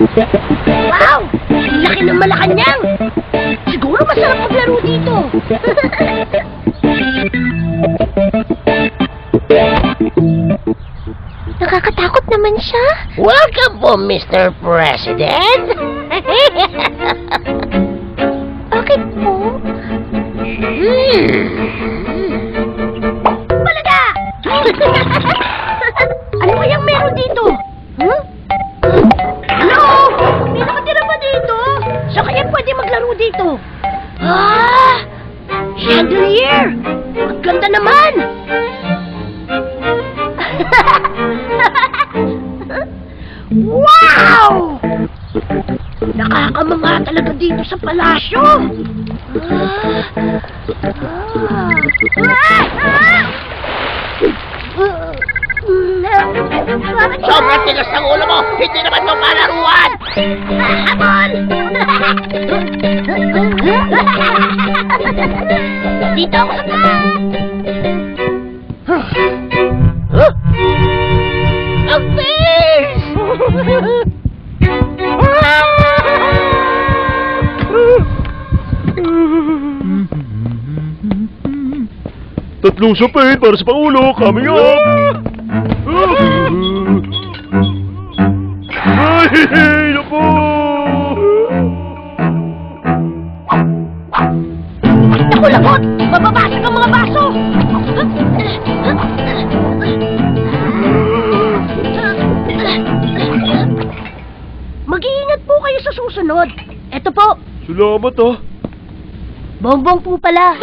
Wow! Ang laki ng Malacanang! Siguro masarap maglaro dito. Nakakatakot naman siya. Welcome po, Mr. President. Bakit po? Hmm. Ah! Chandelier! Ang naman! wow! Nakakamanga talaga dito sa palasyo! Ah! Ah! Sobrang tigas ng ulo mo. Hindi naman. Habol! Dito ako sa Huh? Ang bilis! Tatlong sapin para sa Pangulo, coming up! Naku! Naku, lagot! Mababasag ang mga baso! Mag-iingat po kayo sa susunod. Ito po, Salamat ah. bongbong po pala.